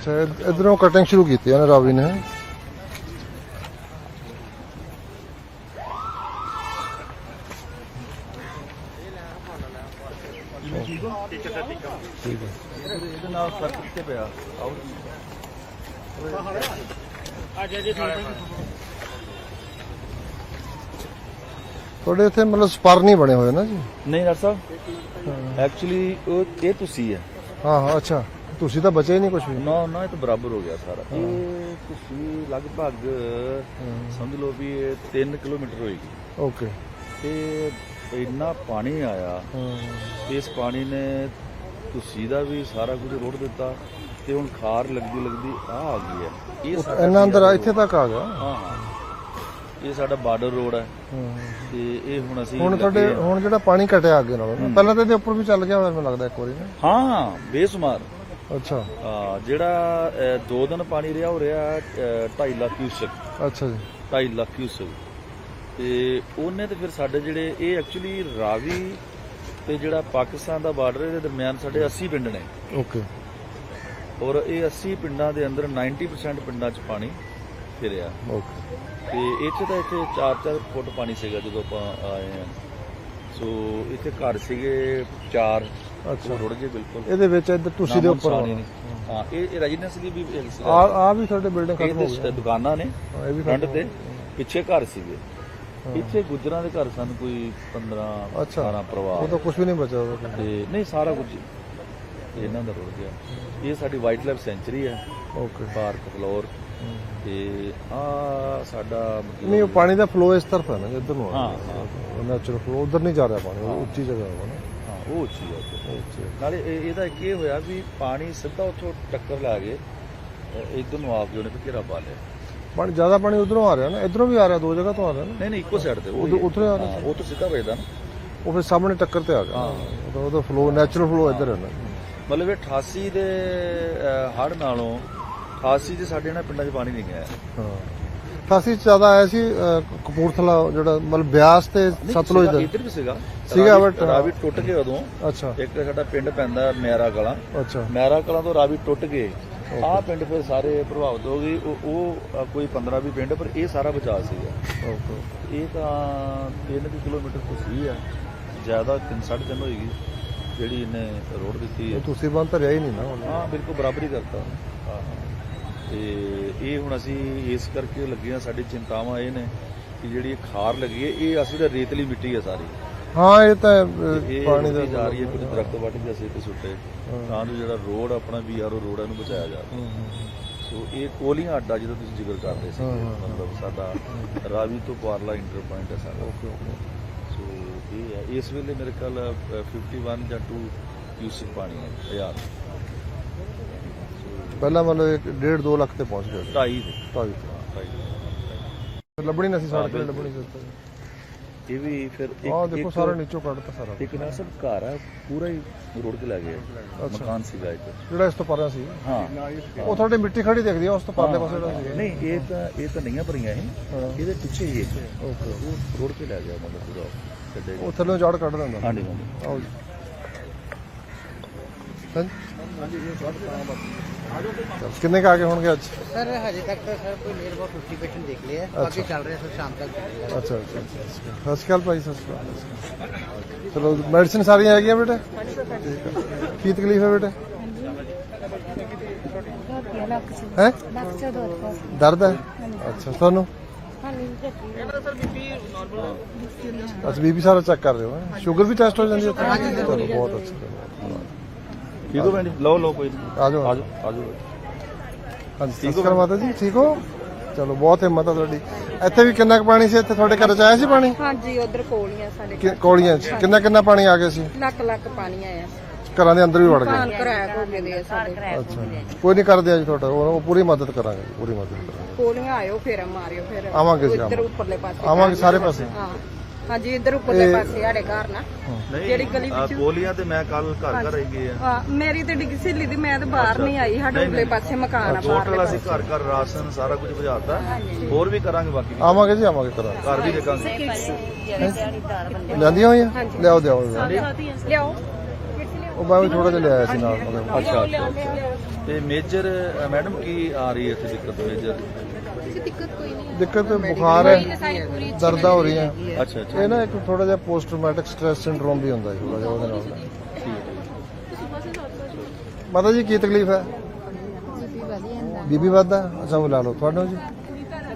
ਅੱਛਾ ਇਧ- ਇੱਧਰੋਂ ਕਟਿੰਗ ਸ਼ੁਰੂ ਕੀਤੀ ਹੈ ਨਾ ਰਾਵੀ ਨੇ। ਠੀਕ ਹੈ ਇਹਦੇ ਨਾਲ ਫ਼ਰਕ ਕਿੱਥੇ ਪਿਆ ਆਓ ਤੁਹਾਡੇ ਇੱਥੇ ਮਤਲਬ ਸਪਰ ਨਹੀਂ ਬਣੇ ਹੋਏ ਨਾ ਜੀ? ਨਹੀਂ ਡਾਕਟਰ ਸਾਹਿਬ। ਐਕਚੁਅਲੀ ਇਹ ਤੁਸੀਂ ਹੈ ਹਾਂ ਹਾਂ ਅੱਛਾ। ਤੁਸੀਂ ਤਾਂ ਬਚੇ ਨਹੀਂ ਕੁਝ ਵੀ। ਨਾ ਨਾ ਇਹ ਤਾਂ ਬਰਾਬਰ ਹੋ ਗਿਆ ਸਾਰਾ। ਇਹ ਤੁਸੀਂ ਲਗਭਗ ਸਮਝ ਲਓ ਵੀ ਇਹ 3 ਕਿਲੋਮੀਟਰ ਹੋਏਗੀ। ਓਕੇ। ਤੇ ਇੰਨਾ ਪਾਣੀ ਆਇਆ ਇਸ ਪਾਣੀ ਨੇ ਤੁਸੀਂ ਦਾ ਵੀ ਸਾਰਾ ਕੁਝ ਰੋੜ ਦਿੱਤਾ ਤੇ ਹੁਣ ਖਾਰ ਲੱਗਦੀ ਲੱਗਦੀ ਆ ਆ ਗਈ ਹੈ। ਇਹ ਸਾਡਾ ਇੰਨਾ ਅੰਦਰ ਇੱਥੇ ਤੱਕ ਆ ਗਿਆ। ਹਾਂ ਇਹ ਸਾਡਾ ਬਾਰਡਰ ਰੋਡ ਹੈ। ਤੇ ਇਹ ਹੁਣ ਅਸੀਂ ਹੁਣ ਤੁਹਾਡੇ। ਹੁਣ ਜਿਹੜਾ ਪਾਣੀ ਘਟਿਆ ਅੱਗੇ ਨਾਲੋਂ ਪਹਿਲਾਂ ਤਾਂ ਇਹਦੇ ਉੱਪਰ ਵੀ ਚੱਲ ਗਿਆ ਹੋਇਆ ਮੈਨੂੰ ਲੱਗਦਾ ਇੱਕ ਵਾਰੀ ਹਾਂ ਬੇਸ਼ੁਮਾਰ। ਅੱਛਾ। ਆ, ਜਿਹੜਾ ਦੋ ਦਿਨ ਪਾਣੀ ਰਿਹਾ ਹੋ ਰਿਹਾ 2.5 ਲੱਖ ਕਿਊਸਕ। ਅੱਛਾ ਜੀ। 2.5 ਲੱਖ ਕਿਊਸਕ। ਤੇ ਉਹਨੇ ਤੇ ਫਿਰ ਸਾਡੇ ਜਿਹੜੇ ਇਹ ਐਕਚੁਅਲੀ ਰਾਵੀ ਤੇ ਜਿਹੜਾ ਪਾਕਿਸਤਾਨ ਦਾ ਬਾਰਡਰ ਇਹਦੇ ਦਰਮਿਆਨ ਸਾਡੇ 80 ਪਿੰਡ ਨੇ। ਓਕੇ। ਔਰ ਇਹ 80 ਪਿੰਡਾਂ ਦੇ ਅੰਦਰ 90% ਪਿੰਡਾਂ 'ਚ ਪਾਣੀ ਫਿਰਿਆ। ਓਕੇ। ਤੇ ਇੱਥੇ ਤਾਂ ਇੱਥੇ 4-4 ਫੁੱਟ ਪਾਣੀ ਸੀਗਾ ਜਦੋਂ ਆਪਾਂ ਆਏ ਆ ਸੋ ਇੱਥੇ ਘਰ ਸੀਗੇ ਚਾਰ। ਅੱਛਾ। ਰੁੜ ਗਏ ਬਿਲਕੁਲ। ਇਹਦੇ ਵਿੱਚ ਇੱਧਰ ਤੁਸੀਂ ਦੇ ਉੱਪਰ ਹੀ ਇਹ ਇਹ ਰੈਜ਼ੀਡੈਂਸ ਦੀ ਵੀ ਆ ਆ ਵੀ ਤੁਹਾਡੇ ਬਿਲਡਿੰਗ ਖਤਮ ਹੋ ਇਹਦੇ ਗਈ ਦੁਕਾਨਾਂ ਨੇ ਹਾਂ, ਇਹ ਵੀ ਫਰੰਟ ਖਤਮ ਤੇ ਪਿੱਛੇ ਘਰ ਸੀਗੇ। ਇੱਥੇ ਗੁੱਜਰਾਂ ਦੇ ਘਰ ਸਨ ਕੋਈ 15 ਅੱਛਾ। 18 ਉਹ ਪਰਿਵਾਰ ਤਾਂ ਕੁਝ ਵੀ ਨਹੀਂ ਬਚਿਆ ਉਹਦਾ ਤੇ ਨਹੀਂ ਸਾਰਾ ਕੁਝ ਹੀ। ਇਹਨਾਂ ਦਾ ਰੁੜ ਗਿਆ। ਇਹ ਸਾਡੀ ਵਾਈਟ ਲਾਈਫ ਸੈਂਚੁਰੀ ਹੈ। Okay park floor. ਤੇ ਆ ਸਾਡਾ ਮਤਲਬ ਨਹੀਂ ਉਹ ਪਾਣੀ ਦਾ ਫਲੋ ਇਸ ਤਰਫ ਹੈ ਨਾ ਇੱਧਰ ਨੂੰ ਹਾਂ ਆ ਹਾਂ। ਨੈਚੁਰਲ ਫਲੋ ਉਧਰ ਨਹੀਂ ਜਾ ਰਿਹਾ ਪਾਣੀ ਉਹ ਉੱਚੀ ਜਗ੍ਹਾ ਹੈ ਨਾ। ਉਹ ਉੱਚੀ ਹੈ ਉੱਥੇ। ਹੈ। ਨਾਲੇ ਇਹ- ਇਹਦਾ ਇੱਕ ਇਹ ਹੋਇਆ ਵੀ ਪਾਣੀ ਸਿੱਧਾ ਉੱਥੋਂ ਟੱਕਰ ਲਾ ਕੇ ਇਧਰ ਨੂੰ ਆਪ ਜੀ ਉਹਨੇ ਫਿਰ ਘੇਰਾ ਪਾ ਲਿਆ। ਪਾਣੀ ਜ਼ਿਆਦਾ ਪਾਣੀ ਉਧਰੋਂ ਆ ਰਿਹਾ ਨਾ? ਇਧਰੋਂ ਵੀ ਆ ਰਿਹਾ ਦੋ ਜਗ੍ਹਾ ਤੋਂ ਆ ਰਿਹਾ ਨਾ? ਨਹੀਂ ਨਹੀਂ ਇੱਕੋ ਸਾਈਡ ਤੇ ਉਧਰ- ਉੱਧਰ ਆ ਰਿਹਾ? ਹਾਂ, ਉਹ ਤੋਂ ਸਿੱਧਾ ਵੱਜਦਾ ਨਾ। ਉਹ ਫਿਰ ਸਾਹਮਣੇ ਟੱਕਰ ਤੇ ਆ ਗਿਆ ਉਹਦਾ ਉਹਦਾ ਫਲੋ ਨੈਚੁਰਲ ਫਲੋ ਇੱਧਰ ਹੈ ਨਾ। ਮਤਲਬ ਇਹ 88 ਦੇ ਹੜ ਨਾਲੋਂ 88 ਦੇ ਸਾਡੇ ਇਹਨਾਂ ਪਿੰਡਾਂ 'ਚ ਪਾਣੀ ਨਹੀਂ ਗਿਆ। ਹਾਂ। ਖਾਸੀ ਜ਼ਿਆਦਾ ਆਇਆ ਸੀ ਅਹ, ਕਪੂਰਥਲਾ ਜਿਹੜਾ ਮਤਲਬ ਬਿਆਸ ਤੇ ਸਤਲੁਜ ਦਾ। ਇੱਧਰ ਵੀ ਸੀਗਾ। ਸੀਗਾ, but- ਰਾਵੀ ਟੁੱਟ ਕੇ ਉਦੋਂ। ਅੱਛਾ। ਇੱਕ ਸਾਡਾ ਪਿੰਡ ਪੈਂਦਾ ਮੈਰਾ ਕਲਾਂ। ਅੱਛਾ। ਮੈਰਾ ਕਲਾਂ ਤੋਂ ਰਾਵੀ ਟੁੱਟ ਗਏ। ਆਹ ਪਿੰਡ ਫਿਰ ਸਾਰੇ ਪ੍ਰਭਾਵਿਤ ਹੋ ਗਏ। ਉਹ ਕੋਈ 15 20 ਪਿੰਡ ਪਰ ਇਹ ਸਾਰਾ ਬਚਾਅ ਸੀਗਾ। ਓਕੇ ਇਹ ਤਾਂ 3 ਕਿਲੋਮੀਟਰ ਤੁਸੀਂ ਆ। ਜ਼ਿਆਦਾ 3 3.5 ਹੋਏਗੀ। ਜਿਹੜੀ ਇਹਨੇ ਰੋਡ ਦਿੱਤੀ ਹੈ ਤੁਸੀਂ ਬੰਦ ਧਰਿਆ ਹੀ ਨਹੀਂ ਨਾ ਹੁਣ। ਹਾਂ ਬਿਲਕੁਲ ਬਰਾਬਰ ਹੀ ਕਰਤਾ। ਹਾਂ। ਤੇ ਇਹ ਹੁਣ ਅਸੀਂ ਇਸ ਕਰਕੇ ਲੱਗੇ ਆ ਸਾਡੀ ਚਿੰਤਾਵਾਂ ਇਹ ਨੇ ਕਿ ਜਿਹੜੀ ਖਾਰ ਲੱਗੀ ਹੈ ਇਹ ਅਸਲ ਵਿੱਚ ਰੇਤਲੀ ਮਿੱਟੀ ਹੈ ਸਾਰੀ। ਹਾਂ ਇਹ ਤਾਂ ਅਹ, ਪਾਣੀ ਦਾ ਜਾ ਰਹੀ ਹੈ ਕੁਝ ਦਰਖਤ ਵੱਢ ਕੇ ਅਸੀਂ ਤੇ ਸੁੱਟੇ ਤਾਂ ਜੋ ਜਿਹੜਾ ਰੋਡ ਆਪਣਾ ਬੀਆਰਓ ਰੋਡ ਹੈ ਬਚਾਇਆ ਜਾਵੇ ਸੋ ਇਹ ਕੋਲੀਆਂ ਅੱਡਾ ਜਿਹਦਾ ਤੁਸੀਂ ਜ਼ਿਕਰ ਕਰਦੇ ਸੀ ਮਤਲਬ ਸਾਡਾ ਰਾਵੀ ਤੋਂ ਪਾਰਲਾ ਇੰਟਰ ਪੁਆਇੰਟ ਹੈ ਸਾਡਾ। ਸੋ ਇਹ ਹੈ। ਇਸ ਵੇਲੇ ਮੇਰੇ ਅ, 51 ਜਾਂ 2 ਕਿਊਸਿਕ ਪਾਣੀ ਹੈ ਹਜ਼ਾਰ ਪਹਿਲਾਂ ਮਤਲਬ 1.5 2 ਲੱਖ ਤੇ ਪਹੁੰਚ ਗਿਆ ਸੀ। ਢਾਈ ਦੇ। ਢਾਈ। ਲੱਭਣੀ ਨਹੀਂ ਸੀ ਸੜਕ ਤੇ। ਲੱਭਣੀ ਸੀ। ਇਹ ਵੀ ਫਿਰ ਆਹ ਇੱਕ ਦੇਖੋ ਇੱਕ- ਸਾਰਾ ਨੀਚੋਂ ਕੱਢਤਾ ਸਾਰਾ। ਇੱਕ ਨਾ ਸਭ ਘਰ ਆ ਪੂਰਾ ਹੀ ਰੋਡ ਤੇ ਲੱਗ ਗਿਆ ਮਕਾਨ ਸੀਗਾ ਇੱਕ। ਜਿਹੜਾ ਇਸ ਤੋਂ ਪਰਾਂ ਸੀ? ਹਾਂ। ਉਹ ਤੁਹਾਡੇ ਮਿੱਟੀ ਖੜੀ ਦਿਖਦੀ ਆ ਉਸ ਤੋਂ ਪਰਲੇ ਪਾਸੇ ਜਿਹੜਾ ਸੀ ਨਹੀਂ ਇਹ ਤਾਂ ਇਹ ਤਾਂ ਨਹੀਂ ਭਰੀਆਂ ਇਹ। ਇਹਦੇ ਪਿੱਛੇ ਹੀ ਇੱਕ। ਉਹ ਰੋਡ ਤੇ ਲੈ ਗਿਆ ਮਤਲਬ ਪੂਰਾ। ਛੱਡੇ ਉਹ ਥੱਲੇ ਜੜ ਕੱਢ ਦਿੰਦਾ। ਹਾਂਜੀ ਹਾਂਜੀ। ਆਓ ਜੀ। ਕਿੰਨੇ ਕਾ ਕੇ ਹੋਣਗੇ ਅੱਜ? ਸਰ ਹਜੇ ਤੱਕ ਸਰ ਕੋਈ ਨਿਅਰ ਅਬਾਊਟ 50 ਦੇਖ ਲਏ ਆ ਬਾਕੀ ਚੱਲ ਰਿਹਾ ਸਰ ਸ਼ਾਮ ਤੱਕ ਅੱਛਾ ਅੱਛਾ ਸਤਿ ਸ਼੍ਰੀ ਅਕਾਲ ਭਾਈ ਸਤਿ ਸ਼੍ਰੀ ਅਕਾਲ ਚਲੋ ਮੈਡੀਸਿਨ ਸਾਰੀਆਂ ਹੈਗੀਆਂ ਬੇਟੇ? ਕੀ ਤਕਲੀਫ ਹੈ ਬੇਟੇ? ਹੈ? ਦਰਦ ਹੈ? ਅੱਛਾ ਤੁਹਾਨੂੰ? ਅੱਛਾ ਬੀਬੀ ਸਾਰਾ ਚੈੱਕ ਕਰ ਰਹੇ ਹੋ ਸ਼ੂਗਰ ਵੀ ਟੈਸਟ ਹੋ ਜਾਂਦੀ ਹੈ? ਬਹੁਤ ਅੱਛਾ। ਠੀਕ ਹੋ ਭੈਣ ਲਓ ਲਓ ਕੋਈ ਨਹੀਂ ਆ ਜਾਓ। ਆਜੋ ਆਜੋ ਹਾਂਜੀ ਸਤਿ ਸ਼੍ਰੀ ਅਕਾਲ ਮਾਤਾ ਜੀ ਠੀਕ ਹੋ? ਚਲੋ ਬਹੁਤ ਹਿੰਮਤ ਆ ਤੁਹਾਡੀ। ਇੱਥੇ ਵੀ ਕਿੰਨਾ ਕੁ ਪਾਣੀ ਸੀ? ਇੱਥੇ ਤੁਹਾਡੇ ਘਰ ਚ ਆਇਆ ਸੀ ਪਾਣੀ? ਹਾਂਜੀ ਉਧਰ ਕੋਲੀਆਂ ਸਾਡੇ ਕਿ- ਕੌਲੀਆਂ ਚ। ਕਿੰਨਾ ਕਿੰਨਾ ਪਾਣੀ ਆ ਗਿਆ ਸੀ? ਲੱਕ ਲੱਕ ਪਾਣੀ ਆਇਆ। ਘਰਾਂ ਦੇ ਅੰਦਰ ਵੀ ਵੜ ਗਿਆ। ਕਾਨ ਕਰੈਕ ਹੋ ਗਏ ਦੇ ਆ ਸਾਡੇ ਅੱਛਾ। ਕੋਈ ਨਹੀਂ ਕਰਦੇ ਅੱਜ ਤੁਹਾਡਾ। ਉਹ ਉਹ ਪੂਰੀ ਮਦਦ ਕਰਾਂਗੇ ਜੀ, ਪੂਰੀ ਮਦਦ ਕਰਾਂਗੇ। ਕੋਲੀਆਂ ਆਇਓ ਫੇਰ ਮਾਰਿਓ ਫਿਰ ਆਵਾਂਗੇ ਜੀ, ਇੱਧਰ ਆਵਾਂਗੇ। ਉੱਪਰਲੇ ਪਾਸੇ ਆਵਾਂਗੇ ਸਾਰੇ ਪਾਸੇ। ਹਾਂ। ਹਾਂਜੀ ਇੱਧਰ ਉੱਪਰਲੇ ਪਾਸੇ ਸਾਡੇ ਘਰ ਨਾ। ਜਿਹੜੀ ਗਲੀ ਆ ਗੋਲੀਆਂ ਤੇ ਮੈਂ ਕੱਲ ਘਰ ਘਰ ਆਈ ਗਏ ਆ। ਹਾਂ ਮੇਰੀ ਤੇ ਡਿੱਗੀ ਸਹੇਲੀ ਦੀ ਮੈਂ ਤੇ ਬਾਹਰ ਨਹੀਂ ਆਈ ਸਾਡੇ ਉੱਪਰਲੇ ਪਾਸੇ ਮਕਾਨ ਆ ਬਾਹਰਲੇ ਟੋਟਲ ਅਸੀਂ ਪਾਸੇ। ਘਰ ਘਰ ਰਾਸ਼ਨ ਸਾਰਾ ਕੁਝ ਭਜਾਤਾ ਹੋਰ ਵੀ ਕਰਾਂਗੇ ਬਾਕੀ ਵੀ। ਆਵਾਂਗੇ ਜੀ ਆਵਾਂਗੇ ਕਰਾਂਗੇ। ਘਰ ਵੀ ਦੇਖਾਂਗੇ। ਲੈਂਦੀਆਂ ਹੋਈਆਂ? ਲਿਆਓ ਦਿਓ ਲਿਆਓ। ਉਹ ਮੈਂ ਵੀ ਥੋੜਾ ਜਿਹਾ ਲਿਆਇਆ ਸੀ ਨਾਲ ਅੱਛਾ। ਤੇ ਮੇਜਰ ਮੈਡਮ ਕੀ ਆ ਰਹੀ ਹੈ ਇੱਥੇ ਦਿੱਕਤ? ਮੇਜਰ। ਦਿੱਕਤ ਬੁਖਾਰ ਹੈ ਦਰਦਾਂ ਹੋ। ਰਹੀਆਂ ਅੱਛਾ ਅੱਛਾ। ਇਹ ਨਾ ਇੱਕ ਥੋੜਾ ਜਿਹਾ ਪੋਸਟ ਟਰਾਮੈਟਿਕ ਸਟ੍ਰੈਸ ਸਿੰਡਰੋਮ ਵੀ ਹੁੰਦਾ ਹੈ ਥੋੜਾ ਜਿਹਾ ਉਹਦੇ ਨਾਲ। ਮਾਤਾ ਜੀ ਕੀ ਤਕਲੀਫ ਹੈ? ਬੀਪੀ ਵਧੀ ਜਾਂਦਾ। ਬੀਬੀ ਵੱਧਦਾ? ਅੱਛਾ ਉਹ ਲਾ ਲਓ। ਤੁਹਾਨੂੰ ਜੀ?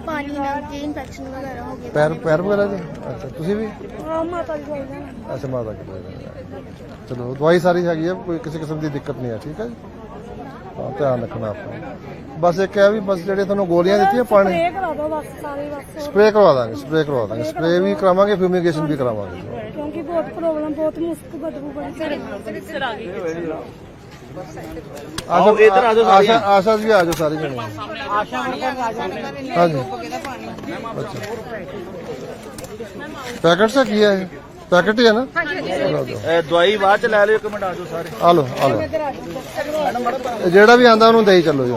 ਪਾਣੀ ਨਾਲ ਕਿ ਇਨਫੈਕਸ਼ਨ ਵਗੈਰਾ ਹੋ ਗਿਆ ਪੈਰ ਪੈਰ ਵਗੈਰਾ ਜੀ? ਅੱਛਾ ਤੁਸੀਂ ਵੀ? ਹਾਂ ਮਾਤਾ ਜੀ ਬੋਲਦਾ ਅੱਛਾ ਮਾਤਾ ਕੀ ਚਲੋ ਦਵਾਈ ਸਾਰੀ ਹੈਗੀ ਹੈ ਕੋਈ ਕਿਸੇ ਕਿਸਮ ਦੀ ਦਿੱਕਤ ਨਹੀਂ ਹੈ ਠੀਕ ਹੈ ਜੀ? ਹਾਂ ਧਿਆਨ ਰੱਖਣਾ ਆਪਣਾ ਬਸ ਇੱਕ ਹੈ ਵੀ ਬਸ ਜਿਹੜੇ ਤੁਹਾਨੂੰ ਗੋਲੀਆਂ ਦਿੱਤੀਆਂ ਪਾਣੀ ਕਰਾ ਦੋ ਬਸ ਸਾਰੇ ਬਸ ਸਪਰੇਅ ਕਰਵਾ ਦਾਂਗੇ ਸਪਰੇਅ ਕਰਵਾ ਦਾਂਗੇ। ਸਪਰੇਅ ਵੀ ਕਰਾਵਾਂਗੇ ਫਿਊਮੀਗੇਸ਼ਨ ਵੀ ਕਰਾਵਾਂਗੇ। ਕਿਉਂਕਿ ਬਹੁਤ ਪ੍ਰੋਬਲਮ ਬਹੁਤ ਮੁਸ਼ਕ ਬਦਬੂ ਬੜੀ ਸਰ ਆ ਗਈ। ਆਓ ਇਧਰ ਆ ਜਾਓ ਆਸ਼ਾ ਆਸ਼ਾ ਜੀ ਆ ਜਾਓ ਸਾਰੇ ਜਣੇ। ਆਸ਼ਾ ਵਰਕਰ ਆ ਜਾਣਗੇ। ਹਾਂਜੀ। ਅੱਛਾ। ਪੈਕਟ ਸੇ ਕੀ ਹੈ ਇਹ? ਪੈਕਟ ਹੀ ਹੈ ਨਾ? ਇਹ ਦਵਾਈ ਬਾਅਦ ਚ ਲੈ ਲਿਓ ਇੱਕ ਮਿੰਟ ਆ ਜਾਓ ਸਾਰੇ। ਆ ਲਓ ਆ ਜਿਹੜਾ ਵੀ ਆਂਦਾ ਉਹਨੂੰ ਦੇਈ ਚੱਲੋ ਜੀ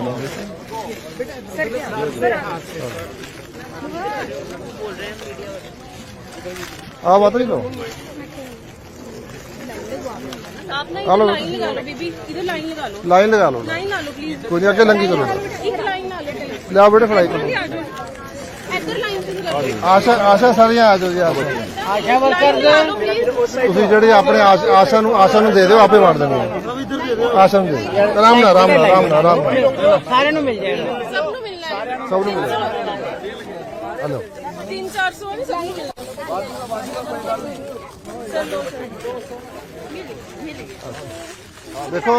ਆ ਮਾਤਾ ਜੀ ਲਓ। ਆਪ ਨਾ ਲਾਈਨ ਲਗਾ ਲਓ ਬੀਬੀ ਇਹਦੇ ਲਾਈਨ ਲਗਾ ਲਓ। ਲਾਈਨ ਲਗਾ ਲਓ। ਲਾਈਨ ਲਾ ਲਓ ਪਲੀਜ਼ ਕੋਈ ਨਹੀਂ ਅੱਗੇ ਲੰਗੀ ਕਰੋ ਇੱਕ ਲਾਈਨ ਲਾ ਲਓ ਲਿਆ ਬੇਟੇ ਫੜਾਈ ਕਰੋ। ਆਸ਼ਾ ਆਸ਼ਾ ਸਾਰੀਆਂ ਆ ਜਾਓ ਜੀ ਆਸ਼ਾ। ਵਰਕਰ ਤੁਸੀਂ ਜਿਹੜੇ ਆਪਣੇ ਆਸ਼ਾ ਨੂੰ ਆਸ਼ਾ ਨੂੰ ਦੇ ਦਿਓ ਆਪੇ ਵੰਡ ਦੇਣਗੇ। ਆਸ਼ਾ ਨੂੰ ਦੇ ਆਰਾਮ ਨਾਲ ਆਰਾਮ ਨਾਲ ਆਰਾਮ ਨਾਲ ਸਾਰਿਆਂ ਨੂੰ ਮਿਲ ਜਾਏਗਾ। ਸਭ ਨੂੰ ਮਿਲਣਾ ਹੈ ਸਭ ਨੂੰ ਦੇਖੋ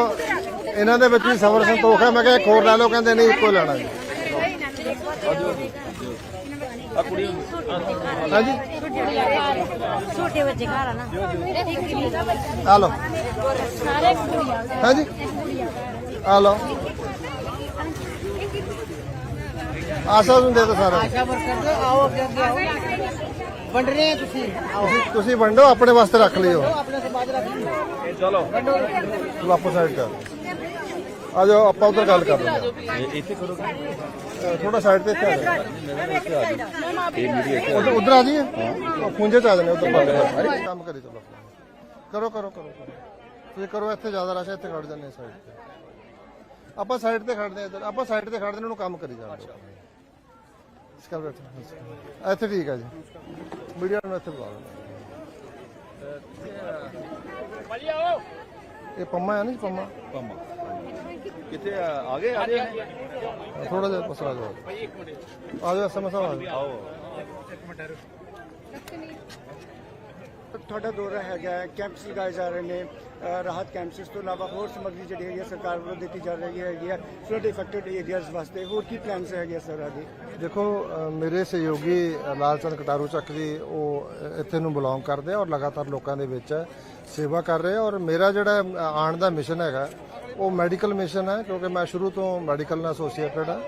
ਇਹਨਾਂ ਦੇ ਵਿੱਚ ਵੀ ਸਬਰ ਸੰਤੋਖ ਹੈ। ਮੈਂ ਕਿਹਾ ਇੱਕ ਹੋਰ ਲੈ ਲਓ ਕਹਿੰਦੇ ਨਹੀਂ ਇੱਕੋ ਲੈਣਾ ਜੀ। ਆ ਕੁੜੀ ਹਾਂਜੀ। ਛੋਟੇ ਬੱਚੇ ਘਰ ਆ ਨਾ। ਆ ਲਓ। ਸਾਰੇ ਕੁੜੀਆਂ ਹਾਂਜੀ। ਆ ਲਓ। ਆਸ਼ਾ ਨੂੰ ਦੇ ਦਿਓ ਸਾਰਾ। ਆਸ਼ਾ ਵਰਕਰ ਦੇ ਆਓ ਅੱਗੇ ਅੱਗੇ ਆਓ। ਵੰਡ ਰਹੇ ਤੁਸੀਂ? ਆਓ। ਤੁਸੀਂ ਤੁਸੀਂ ਵੰਡੋ ਆਪਣੇ ਵਾਸਤੇ ਰੱਖ ਲਿਓ। ਆਪਣੇ ਬਾਜ ਰੱਖ ਲਓ ਚਲੋ। ਚਲੋ ਆਪੋ ਸਾਈਡ ਕਰ। ਆ ਜਾਓ ਆਪਾਂ ਉਧਰ ਗੱਲ ਕਰ ਲੈਂਦੇ ਇੱਥੇ ਕਰੋਗੇ? ਹਾਂ ਥੋੜਾ ਸਾਈਡ ਤੇ ਇੱਥੇ ਆ ਉਧਰ ਉਧਰ ਆ ਜਾਈਏ? ਖੁੰਝੇ ਚ ਆ ਜਾਣੇ, ਉਧਰ ਕੰਮ ਕਰੀ ਚਲੋ। ਕਰੋ ਕਰੋ ਕਰੋ ਤੁਸੀਂ ਕਰੋ, ਇੱਥੇ ਜ਼ਿਆਦਾ ਰਸ਼ ਇੱਥੇ ਖੜ ਜਾਂਦੇ ਸਾਈਡ ਤੇ। ਆਪਾਂ ਸਾਈਡ ਤੇ ਖੜਦੇ ਹਾਂ ਆਪਾਂ ਸਾਈਡ ਤੇ ਖੜਦੇ ਉਹਨੂੰ ਕੰਮ ਕਰੀ ਜਾਂਦੇ ਇਸ ਕਰ ਬੈਠੋ ਇੱਥੇ ਠੀਕ ਹੈ ਜੀ। ਮੀਡੀਆ ਨੂੰ ਇੱਥੇ ਬੁਲਾ ਲਓ ਇਹ ਪੰਮਾ ਹੈ ਨਾ ਜੀ ਪੰਮਾ। ਕਿੱਥੇ ਆ? ਆ ਗਏ ਆ ਗਏ? ਥੋੜਾ ਜਿਹਾ ਪਸਰਾ ਜਾਓ। ਆ ਜਾਓ ਸਮਝ ਆ ਜਾਓ। ਆਓ। ਤੁਹਾਡਾ ਦੌਰਾ ਹੈਗਾ ਹੈ ਕੈਂਪਸ ਲਗਾਏ ਜਾ ਰਹੇ ਨੇ ਰਾਹਤ ਕੈਂਪਸ ਤੋਂ ਇਲਾਵਾ ਹੋਰ ਸਮੱਗਰੀ ਜਿਹੜੀ ਹੈਗੀ ਹੈ ਸਰਕਾਰ ਵੱਲੋਂ ਦਿੱਤੀ ਜਾ ਰਹੀ ਹੈਗੀ ਹੈ ਫਲੱਡ ਇਫੈਕਟਡ ਏਰੀਆਜ਼ ਵਾਸਤੇ ਹੋਰ ਕੀ ਪਲਾਨਸ ਹੈਗੇ ਸਰ ਆਗੇ ਦੇਖੋ ਮੇਰੇ ਸਹਿਯੋਗੀ ਅ, ਲਾਲਚੰਦ ਕਟਾਰੂ ਚੱਕ ਜੀ ਉਹ ਇੱਥੇ ਨੂੰ ਬਿਲੋਂਗ ਕਰਦੇ ਆ ਔਰ ਲਗਾਤਾਰ ਲੋਕਾਂ ਦੇ ਵਿੱਚ ਸੇਵਾ ਕਰ ਰਹੇ ਆ ਔਰ ਮੇਰਾ ਜਿਹੜਾ ਅ, ਆਉਣ ਦਾ ਮਿਸ਼ਨ ਹੈਗਾ ਉਹ ਮੈਡੀਕਲ ਮਿਸ਼ਨ ਹੈ, ਕਿਉਂਕਿ ਮੈਂ ਸ਼ੁਰੂ ਤੋਂ ਮੈਡੀਕਲ ਨਾਲ ਐਸੋਸੀਏਟਡ ਹਾਂ।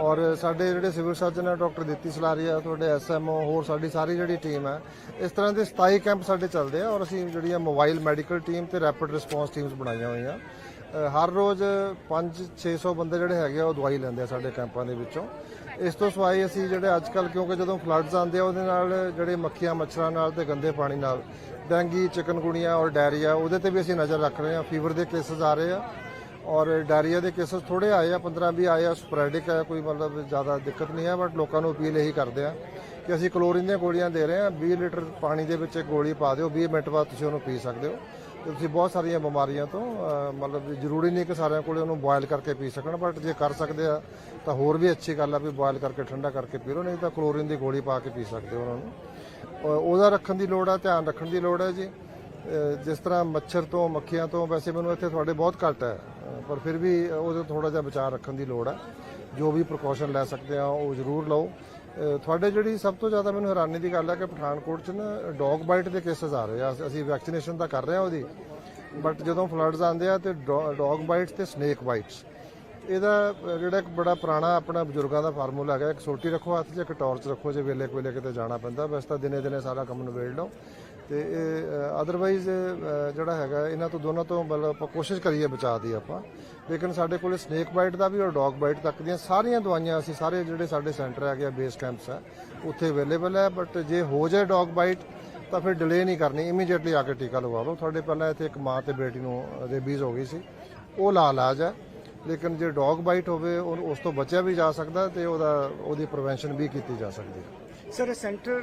ਔਰ ਸਾਡੇ ਜਿਹੜੇ ਸਿਵਲ ਸਰਜਨ ਹੈ ਡਾਕਟਰ ਦਿੱਤੀ ਸਲਾਰੀਆ, ਤੁਹਾਡੇ ਐਸਐਮਓ ਹੋਰ ਸਾਡੀ ਸਾਰੀ ਜਿਹੜੀ ਟੀਮ ਹੈ, ਇਸ ਤਰ੍ਹਾਂ ਦੇ 27 ਕੈਂਪ ਸਾਡੇ ਚੱਲਦੇ ਆ। ਔਰ ਅਸੀਂ ਜਿਹੜੀਆਂ ਮੋਬਾਈਲ ਮੈਡੀਕਲ ਟੀਮ ਤੇ ਰੈਪਿਡ ਰਿਸਪੌਂਸ ਟੀਮਸ ਬਣਾਈਆਂ ਹੋਈਆਂ। ਹਰ ਰੋਜ਼ 5-600 ਬੰਦੇ ਜਿਹੜੇ ਹੈਗੇ ਆ, ਉਹ ਦਵਾਈ ਲੈਂਦੇ ਆ ਸਾਡੇ ਕੈਂਪਾਂ ਦੇ ਵਿੱਚੋਂ। ਇਸ ਤੋਂ ਸਿਵਾਏ ਅਸੀਂ ਜਿਹੜੇ ਅੱਜ ਕੱਲ ਕਿਉਂਕਿ ਜਦੋਂ ਫਲੱਡਸ ਆਉਂਦੇ ਆ, ਉਹਦੇ ਨਾਲ ਜਿਹੜੇ ਮੱਖੀਆਂ, ਮੱਛਰਾਂ ਨਾਲ ਤੇ ਗੰਦੇ ਪਾਣੀ ਨਾਲ ਡੈਂਗੀ, ਚਿਕਨਗੁਣੀਆ ਔਰ ਡਾਇਰੀਆ, ਉਹਦੇ ਤੇ ਵੀ ਅਸੀਂ ਨਜ਼ਰ ਰੱਖ ਰਹੇ ਹਾਂ। ਫੀਵਰ ਦੇ ਕੇਸਸ ਆ ਰਹੇ ਆ ਔਰ ਡਾਇਰੀਆ ਦੇ ਕੇਸਸ ਥੋੜੇ ਆਏ ਆ 15 ਵੀ ਆਏ ਆ ਸਪੋਰੈਡਿਕ ਹੈ ਕੋਈ ਮਤਲਬ ਜ਼ਿਆਦਾ ਦਿੱਕਤ ਨਹੀਂ ਹੈ ਬਟ ਲੋਕਾਂ ਨੂੰ ਅਪੀਲ ਇਹੀ ਕਰਦੇ ਆ ਕਿ ਅਸੀਂ ਕਲੋਰੀਨ ਦੀਆਂ ਗੋਲੀਆਂ ਦੇ ਰਹੇ ਹਾਂ। 20 ਲੀਟਰ ਪਾਣੀ ਦੇ ਵਿੱਚ ਇੱਕ ਗੋਲੀ ਪਾ ਦਿਓ 20 ਮਿੰਟ ਬਾਅਦ ਤੁਸੀਂ ਉਹਨੂੰ ਪੀ ਸਕਦੇ ਹੋ। ਤੇ ਤੁਸੀਂ ਬਹੁਤ ਸਾਰੀਆਂ ਬਿਮਾਰੀਆਂ ਤੋਂ ਮਤਲਬ ਜ਼ਰੂਰੀ ਨਹੀਂ ਕਿ ਸਾਰਿਆਂ ਕੋਲੇ ਉਹਨੂੰ ਬੋਇਲ ਕਰਕੇ ਪੀ ਸਕਣ ਬਟ ਜੇ ਕਰ ਸਕਦੇ ਆ ਤਾਂ ਹੋਰ ਵੀ ਅੱਛੀ ਗੱਲ ਆ ਵੀ ਬੋਇਲ ਕਰਕੇ, ਠੰਡਾ ਕਰਕੇ ਪੀ ਲਓ, ਨਹੀਂ ਤਾਂ ਕਲੋਰੀਨ ਦੀ ਗੋਲੀ ਪਾ ਕੇ ਪੀ ਸਕਦੇ ਹੋ ਉਹਨਾਂ ਨੂੰ। ਉਹਦਾ ਰੱਖਣ ਦੀ ਲੋੜ ਹੈ ਧਿਆਨ ਰੱਖਣ ਦੀ ਲੋੜ ਹੈ ਜੀ। ਜਿਸ ਤਰ੍ਹਾਂ ਮੱਛਰ ਤੋਂ, ਮੱਖੀਆਂ ਤੋਂ, ਵੈਸੇ ਮੈਨੂੰ ਇੱਥੇ ਤੁਹਾਡੇ ਬਹੁਤ ਘੱਟ ਹੈ। ਪਰ ਫਿਰ ਵੀ ਉਹਦੇ ਥੋੜਾ ਜਿਹਾ ਬਚਾਅ ਰੱਖਣ ਦੀ ਲੋੜ ਹੈ ਜੋ ਵੀ ਪ੍ਰੀਕਾਸ਼ਨ ਲੈ ਸਕਦੇ ਆ, ਉਹ ਜ਼ਰੂਰ ਲਓ। ਤੁਹਾਡੇ ਜਿਹੜੀ ਸਭ ਤੋਂ ਜ਼ਿਆਦਾ ਮੈਨੂੰ ਹੈਰਾਨੀ ਦੀ ਗੱਲ ਹੈ ਕਿ ਪਠਾਨਕੋਟ 'ਚ ਨਾ ਡੌਗ ਬਾਈਟ ਦੇ ਕੇਸਸ ਆ ਰਹੇ ਆ। ਅਸੀਂ ਵੈਕਸੀਨੇਸ਼ਨ ਤਾਂ ਕਰ ਰਹੇ ਆ ਉਹਦੀ ਬਟ ਜਦੋਂ ਫਲੱਡਸ ਆਉਂਦੇ ਆ ਤੇ ਡੌਗ ਬਾਈਟਸ ਤੇ ਸਨੇਕ ਬਾਈਟਸ ਇਹਦਾ ਜਿਹੜਾ ਇੱਕ ਬੜਾ ਪੁਰਾਣਾ ਆਪਣਾ ਬਜ਼ੁਰਗਾਂ ਦਾ ਫਾਰਮੂਲਾ ਹੈਗਾ, ਇੱਕ ਸੋਟੀ ਰੱਖੋ ਹੱਥ 'ਚ, ਇੱਕ ਟਾਰਚ ਰੱਖੋ ਜੇ ਵੇਲੇ ਕੋਲੇ ਕਿਤੇ ਜਾਣਾ ਪੈਂਦਾ ਵੈਸੇ ਤਾਂ ਦਿਨੇ ਦਿਨੇ ਸਾਰਾ ਕੰਮ ਨਿਬੇੜ ਲਓ। ਤੇ ਇਹ ਅਦਰਵਾਈਜ਼ ਜਿਹੜਾ ਹੈਗਾ, ਇਹਨਾਂ ਤੋਂ ਦੋਨਾਂ ਤੋਂ ਮਤਲਬ ਆਪਾਂ ਕੋਸ਼ਿਸ਼ ਕਰੀਏ ਬਚਾ ਦੀ ਆਪਾਂ। ਲੇਕਿਨ ਸਾਡੇ ਕੋਲੇ ਸਨੇਕ ਬਾਈਟ ਦਾ ਵੀ ਔਰ ਡੌਗ ਬਾਈਟ ਤੱਕ ਦੀਆਂ ਸਾਰੀਆਂ ਦਵਾਈਆਂ ਅਸੀਂ ਸਾਰੇ ਜਿਹੜੇ ਸਾਡੇ ਸੈਂਟਰ ਹੈਗੇ ਆ ਬੇਸ ਕੈਂਪਸ ਆ, ਉੱਥੇ ਅਵੇਲੇਬਲ ਹੈ ਬਟ ਜੇ ਹੋ ਜਾਏ ਡੌਗ ਬਾਈਟ ਤਾਂ ਫਿਰ ਡਿਲੇ ਨਹੀਂ ਕਰਨੀ ਇਮੀਡੀਏਟਲੀ ਆ ਕੇ ਟੀਕਾ ਲਵਾ ਲਓ। ਤੁਹਾਡੇ ਪਹਿਲਾਂ ਇੱਥੇ ਇੱਕ ਮਾਂ ਤੇ ਬੇਟੀ ਨੂੰ ਰੇਬੀਜ਼ ਹੋ ਗਈ ਸੀ, ਉਹ ਲਾ ਇਲਾਜ ਹੈ ਲੇਕਿਨ ਜੇ ਡੌਗ ਬਾਈਟ ਹੋਵੇ ਉਹ- ਉਸ ਤੋਂ ਬਚਿਆ ਵੀ ਜਾ ਸਕਦਾ ਤੇ ਉਹਦਾ ਉਹਦੀ ਪ੍ਰੀਵੈਂਸ਼ਨ ਵੀ ਕੀਤੀ ਜਾ ਸਕਦੀ ਹੈ। Sir centre